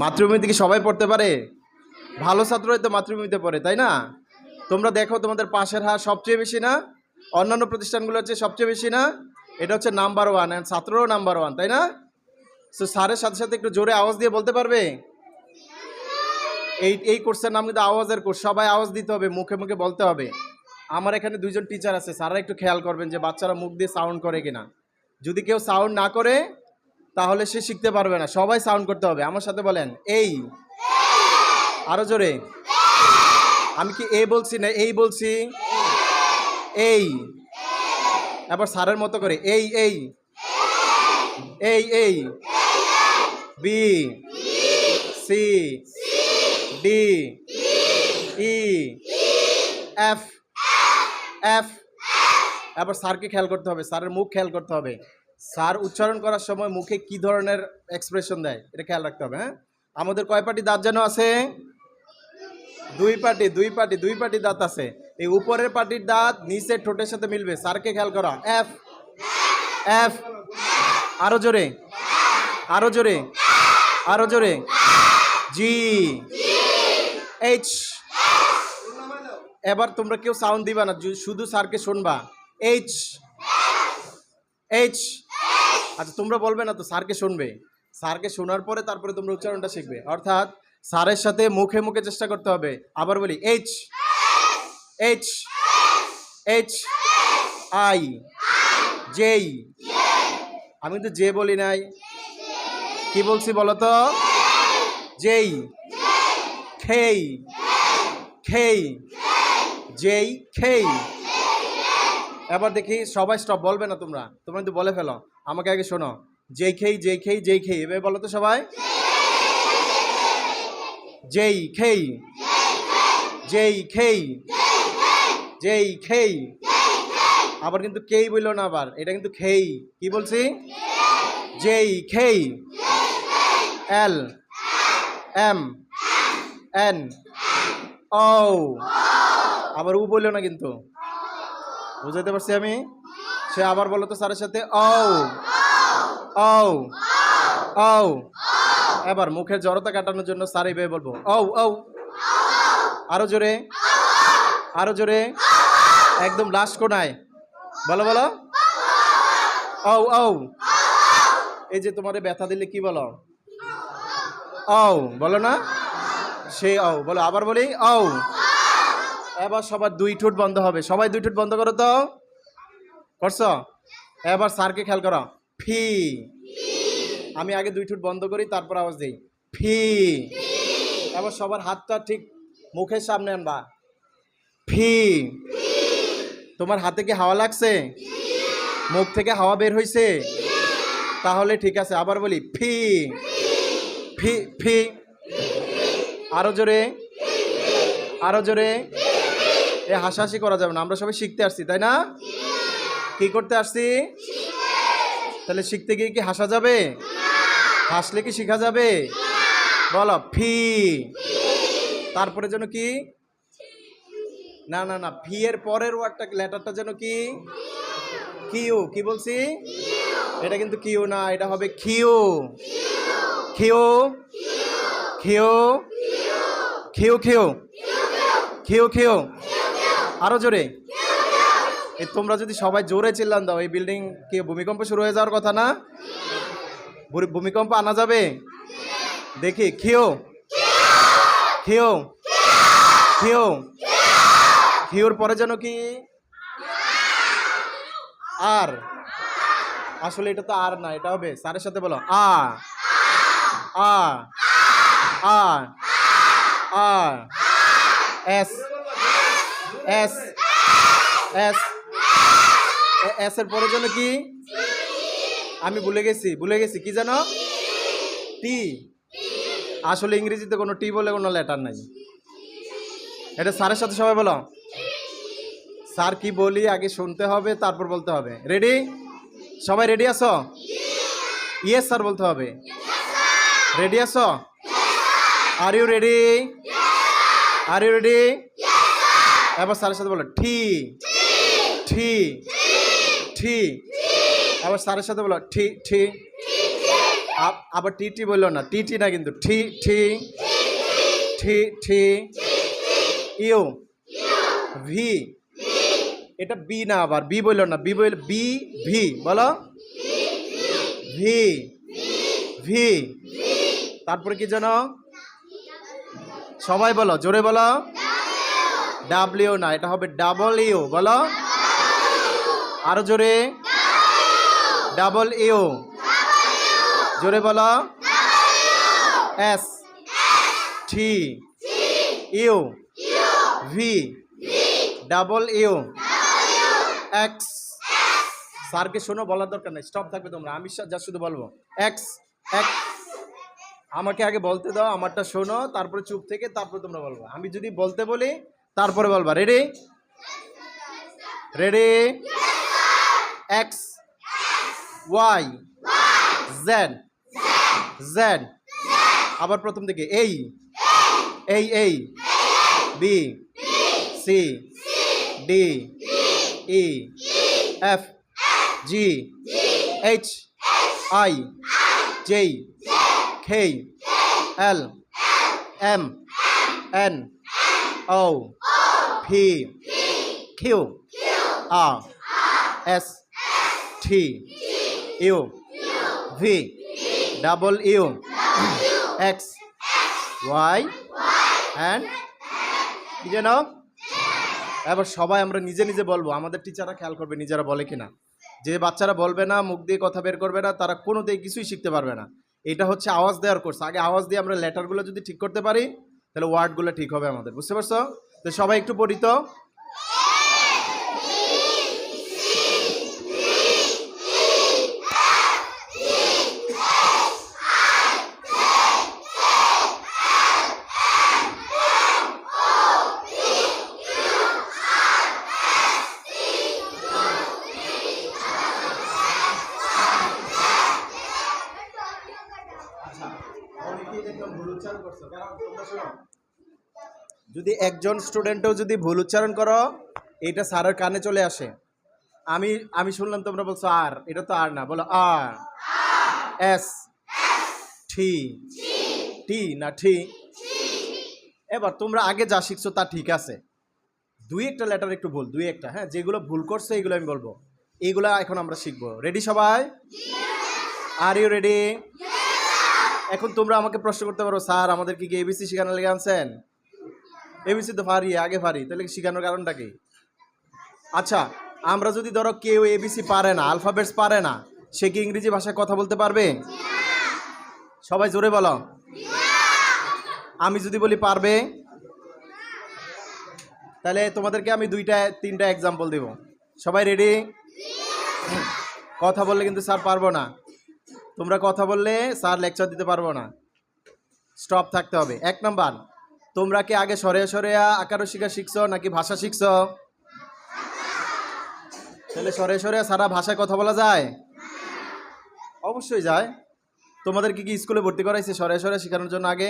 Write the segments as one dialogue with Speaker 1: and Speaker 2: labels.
Speaker 1: মাতৃভূমিতে কি সবাই পড়তে পারে? ভালো ছাত্রই তো মাতৃভূমিতে পড়ে, তাই না? তোমরা দেখো তোমাদের পাশের হার সবচেয়ে বেশি না? অন্যান্য প্রতিষ্ঠানগুলো হচ্ছে সবচেয়ে বেশি না? এটা হচ্ছে নাম্বার ওয়ান ছাত্রও নাম্বার ওয়ান তাই না? সো স্যারের সাথে সাথে একটু জোরে আওয়াজ দিয়ে বলতে পারবে? এই এই কোর্সের নাম কিন্তু আওয়াজের কোর্স সবাই আওয়াজ দিতে হবে, মুখে মুখে বলতে হবে। আমার এখানে দুইজন টিচার আছে, স্যাররা একটু খেয়াল করবেন যে বাচ্চারা মুখ দিয়ে সাউন্ড করে কিনা। যদি কেউ সাউন্ড না করে তাহলে সে শিখতে পারবে না। সবাই সাউন্ড করতে হবে। আমার সাথে বলেন, এই। আরও জোরে। আমি কি এ বলছি না এই বলছি? এই। এবার স্যারের মতো করে, এই এই। এই এই। B C D E F F এবার স্যারকে খেয়াল করতে হবে। স্যারের মুখ খেয়াল করতে হবে। স্যার উচ্চারণ করার সময় মুখে কি ধরনের এক্সপ্রেশন দেয়, এটা খেয়াল রাখতে হবে হ্যাঁ? আমাদের কয় পাটি দাঁত যেন আছে? দুই পাটি দুই পাটি দুই পাটি দাঁত আছে। এই উপরের পাটির দাঁত নিচের ঠোঁটের সাথে মিলবে। স্যারকে খেয়াল করা। এফ এফ আরও জোরে আরও জোরে আরও জোরে জি এইচ এবার তোমরা কেউ সাউন্ড দিবা না শুধু স্যারকে শুনবা। এইচ এইচ আচ্ছা তোমরা বলবে না তো, স্যারকে শুনবে। স্যারকে শোনার পরে তারপরে তোমরা উচ্চারণটা শিখবে। অর্থাৎ স্যারের সাথে মুখে মুখে চেষ্টা করতে হবে। আবার বলি H H H I J আমি তো জে বলি নাই। কি বলছি বলো তো? জেই খেই খেই যেই খেই এবার দেখি সবাই স্টপ বলবে না তোমরা। তোমরা কিন্তু বলে ফেলো। আমাকে আগে শোনো। যেই খেই যেই খেই যেই খেই। এভাবে বলো তো সবাই। যেই খেই। যেই খেই। যেই খেই। আবার কিন্তু কেই বলল না আবার। এটা কিন্তু খেই। কি বলছি? J K. L. M. N. O. আবার উ বলল না কিন্তু। বুঝাতে পারছি আমি? সে আবার বলো তো স্যারের সাথে ও ও ও এবার মুখের জড়তা কাটানোর জন্য স্যার এইভাবে বলব ও ও আরও জোরে আরও জোরে, একদম লাস্ট কোনায়। বলো বলো। ও ও এই যে তোমারে ব্যথা দিলে কি বলো? ও বলো না? সে ও বলো, আবার বলি ও এবার সবার দুই ঠোঁট বন্ধ হবে। সবাই দুই ঠোঁট বন্ধ করো তো। করছ? এবার স্যারকে খেয়াল করো। ফি। আমি আগে দুই ঠোঁট বন্ধ করি, তারপর আওয়াজ দিই। ফি। এবার সবার হাতটা ঠিক মুখের সামনে আনবা। ফি। তোমার হাতে কি হাওয়া লাগছে? মুখ থেকে হাওয়া বের হয়েছে তাহলে ঠিক আছে, আবার বলি, ফি। ফি ফি। আরও জোরে। আরও জোরে। এ হাসাহাসি করা যাবে না, আমরা সবাই শিখতে আসছি, তাই না? কি করতে আসছি? তাহলে শিখতে গিয়ে কি হাসা যাবে? হাসলে কি শেখা যাবে? বলো, ফি। তারপরে যেন কি? না না না, ফি এর পরের ওয়ার্ডটা লেটারটা যেন কি? কিউ, কি বলছি? এটা কিন্তু কিউ না, এটা হবে Q Q Q Q Q Q Q আরও জোরে? এই তোমরা যদি সবাই জোরে চিল্লান দাও, এই বিল্ডিং কি ভূমিকম্প শুরু হয়ে যাওয়ার কথা না? ভূমিকম্প আনা যাবে? দেখি খিও খিও খিও খিওর পরে যেন কি? আর। আসলে এটা তো আর না, এটা হবে। স্যারের সাথে বলো R. R. R. R. S. S S S এর পরের জন্য কি? আমি ভুলে গেছি ভুলে গেছি, কি জানো? টি আসলে ইংরেজিতে কোনো টি বলে কোনো লেটার নাই। এটা স্যারের সাথে সবাই বলো। স্যার কি বলি, আগে শুনতে হবে, তারপর বলতে হবে। রেডি সবাই রেডি আছো? ইয়েস স্যার বলতে হবে। রেডি আছো? Are you ready are you ready এবার স্যারের সাথে বলো, ঠি। ঠি। ঠি। আবার স্যারের সাথে বলো, ঠি ঠি। আব- আবার টি টি বলল না, টি টি না কিন্তু, ঠি ঠি। ঠি ঠি। ইউ। ভি। এটা বি না আবার, বি বলল না, বি বল বি, ভি, বলো। ভি। ভি। তারপরে কি জানো? সবাই বলো, জোরে বলো। ডাব্লিউ না, এটা হবে ডাবল ইউ বলো। আরও জোরে। ডাবল ইউ জোরে বলো। S T U V W X স্যারকে শোনো, বলার দরকার নেই। স্টপ থাকবে তোমরা। আমি যা শুধু বলব। এক্স এক্স আমাকে আগে বলতে দাও, আমারটা শোনো, তারপরে চুপ থেকে, তারপরে তোমরা বলব। আমি যদি বলতে বলি তারপরে বলবা ready ready X Y Z Z আবার প্রথম দিকে এই এই এই B C D E F G H I J K L M N O P Q R S T U V double U X Y and কি যেন এবার সবাই আমরা নিজে নিজে বলব, আমাদের টিচাররা খেয়াল করবে নিজেরা বলে কিনা। যে বাচ্চারা বলবে না, মুখ দিয়ে কথা বের করবে না, তারা কোনোতেই কিছুই শিখতে পারবে না। এটা হচ্ছে আওয়াজ দেওয়ার কোর্স আগে আওয়াজ দিয়ে আমরা লেটারগুলো যদি ঠিক করতে পারি তাহলে ওয়ার্ডগুলো ঠিক হবে আমাদের। বুঝতে পারছ? তো সবাই একটু পড়ি যদি একজন স্টুডেন্টও যদি ভুল উচ্চারণ করো এটা স্যারের কানে চলে আসে। আমি আমি শুনলাম তোমরা বলছো আর। এটা তো আর না। বলো আর। এস। টি। টি না টি? এবার তোমরা আগে যা শিখছো তা ঠিক আছে। দুই একটা লেটার একটু ভুল, দুই একটা হ্যাঁ? যেগুলো ভুল করছে এগুলো আমি বলব। এইগুলো এখন আমরা শিখব। রেডি সবাই? আর ইউ রেডি এখন তোমরা আমাকে প্রশ্ন করতে পারো, স্যার, আমাদের কি এবিসি শেখানোর লেগে আনছেন? এবিসি তো পারি আগে পারি তাহলে শেখানোর কারণটা কি? আচ্ছা আমরা যদি ধরো কেউ এবিসি পারে না আলফাবেটস পারে না, সে কি ইংরেজি ভাষায় কথা বলতে পারবে? সবাই জোরে বলো। আমি যদি বলি পারবে, তাহলে তোমাদেরকে আমি দুইটা, তিনটা এক্সাম্পল দেব। সবাই রেডি কথা বললে কিন্তু স্যার পারব না। তোমরা কথা বললে স্যার লেকচার দিতে পারব না। স্টপ থাকতে হবে। এক নাম্বার, তোমরা কি আগে সরে সরে আকারও শিখা শিখছো নাকি ভাষা শিখছো? তাহলে সরে সরে সারা ভাষায় কথা বলা যায়? অবশ্যই যায়। তোমাদের কি কি স্কুলে ভর্তি করাইছে সরে সরে শেখানোর জন্য আগে?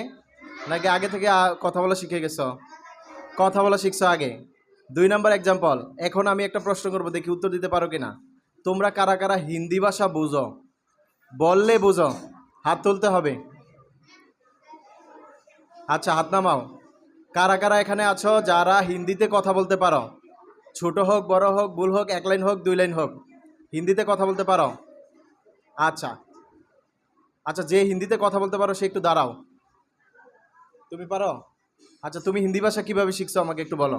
Speaker 1: নাকি আগে থেকে কথা বলা শিখে গেছো? কথা বলা শিখছো আগে? দুই নম্বর এক্সাম্পল এখন আমি একটা প্রশ্ন করব, দেখি উত্তর দিতে পারো কিনা? তোমরা কারা কারা হিন্দি ভাষা বুঝো? বললে বুঝো, হাত তুলতে হবে। আচ্ছা হাত নামাও। কারা কারা এখানে আছো যারা হিন্দিতে কথা বলতে পারো? ছোট হোক, বড় হোক, ভুল হোক, এক লাইন হোক, দুই লাইন হোক, হিন্দিতে কথা বলতে পারো? আচ্ছা। আচ্ছা যে হিন্দিতে কথা বলতে পারো, সে একটু দাঁড়াও। তুমি পারো? আচ্ছা তুমি হিন্দি ভাষা কীভাবে শিখছো, আমাকে একটু বলো।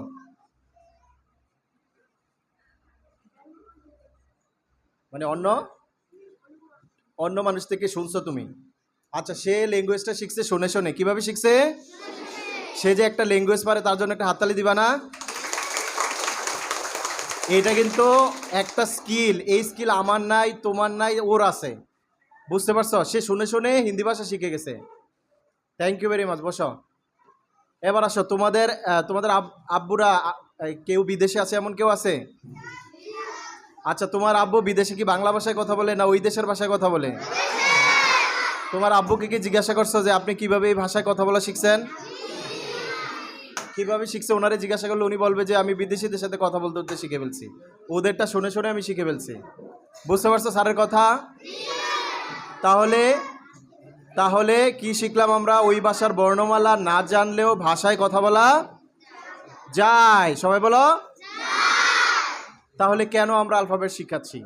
Speaker 1: মানে অন্য? অন্য মানুষ থেকে শুনছো তুমি? আচ্ছা সে ল্যাঙ্গুয়েজটা শিখছে, শুনে শুনে। কীভাবে শিখছে? সে যে একটা ল্যাঙ্গুয়েজ পারে, তার জন্য একটা হাততালি দিবা না? এটা কিন্তু একটা স্কিল এই স্কিল আমার নাই, তোমার নাই, ওর আছে। বুঝতে পারছ? সে শুনে শুনে হিন্দি ভাষা শিখে গেছে। থ্যাংক ইউ ভেরি মাচ বসো। এবার আসো, তোমাদের তোমাদের আব- আব্বুরা কেউ বিদেশে আছে, এমন কেউ আছে? আচ্ছা তোমার আব্বু বিদেশে কি বাংলা ভাষায় কথা বলে না ওই দেশের ভাষায় কথা বলে? তোমার আব্বুকে কি জিজ্ঞাসা করছ যে আপনি কীভাবে এই ভাষায় কথা বলা শিখছেন? কীভাবে শিখছে? ওনারে জিজ্ঞাসা করলে উনি বলবে যে, আমি বিদেশিদের সাথে কথা বলতে বলতে শিখে ফেলছি। ওদেরটা শুনে শুনে আমি শিখে ফেলছি। বুঝতে পারছ স্যারের কথা? তাহলে তাহলে কি শিখলাম আমরা? ওই ভাষার বর্ণমালা না জানলেও ভাষায় কথা বলা যায়। সবাই বলো? তাহলে কেন আমরা আলফাবেট শিখাচ্ছি?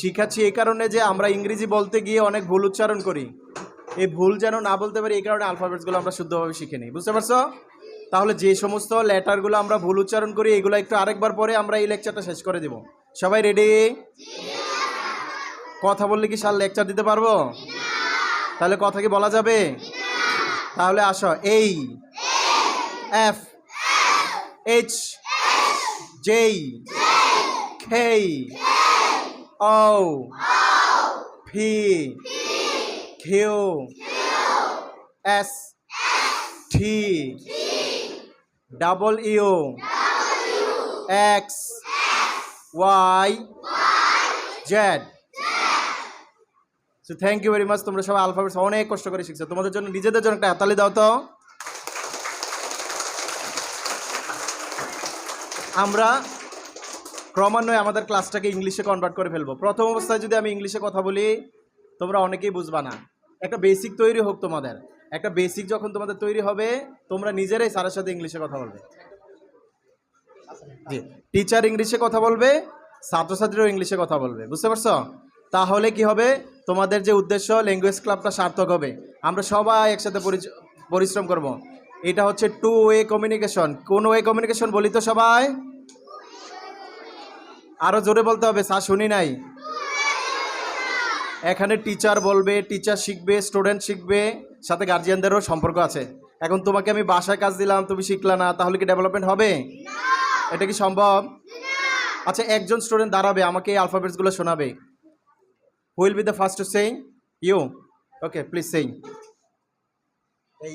Speaker 1: শিখাচ্ছি এই কারণে যে আমরা ইংরেজি বলতে গিয়ে অনেক ভুল উচ্চারণ করি। এই ভুল যেন না বলতে পারি, এই কারণে আলফাবেটসগুলো আমরা শুদ্ধভাবে শিখে নিই। বুঝতে পারছ? তাহলে যে সমস্ত লেটারগুলো আমরা ভুল উচ্চারণ করি, এগুলো একটু আরেকবার পরে আমরা এই লেকচারটা শেষ করে দেব। সবাই রেডি কথা বললে কি সার লেকচার দিতে পারব? তাহলে কথা কি বলা যাবে? তাহলে আসো, এই, F H J O V Q S T W X Y Z so thank you very much তোমরা সবাই আলফাবেটস অনেক কষ্ট করে শিখছো। তোমাদের জন্য, নিজেদের জন্য একটা হাতালি দাও তো। আমরা ক্রমান্বয়ে আমাদের ক্লাসটাকে ইংলিশে কনভার্ট করে ফেলব। প্রথম অবস্থায় যদি আমি ইংলিশে কথা বলি, তোমরা অনেকেই বুঝবা না। একটা বেসিক তৈরি হোক তোমাদের। একটা বেসিক যখন তোমাদের তৈরি হবে, তোমরা নিজেরাই স্যারের সাথে ইংলিশে কথা বলবে। জি টিচার ইংলিশে কথা বলবে, ছাত্রছাত্রীরাও ইংলিশে কথা বলবে। বুঝতে পারছ? তাহলে কি হবে? তোমাদের যে উদ্দেশ্য ল্যাঙ্গুয়েজ ক্লাবটা সার্থক হবে। আমরা সবাই একসাথে পরিশ্রম করব। এটা হচ্ছে টু ওয়ে কমিউনিকেশন কোন ওয়ে কমিউনিকেশন বলি তো সবাই? আরও জোরে বলতে হবে স্যার শুনি নাই। এখানে টিচার বলবে টিচার শিখবে স্টুডেন্ট শিখবে সাথে গার্জিয়ানদেরও সম্পর্ক আছে। এখন তোমাকে আমি বাসায় কাজ দিলাম তুমি শিখলা না তাহলে কি ডেভেলপমেন্ট হবে? এটা কি সম্ভব? আচ্ছা একজন স্টুডেন্ট দাঁড়াবে আমাকে এই আলফাবেটসগুলো শোনাবে। Will be the first to saying you okay please saying এই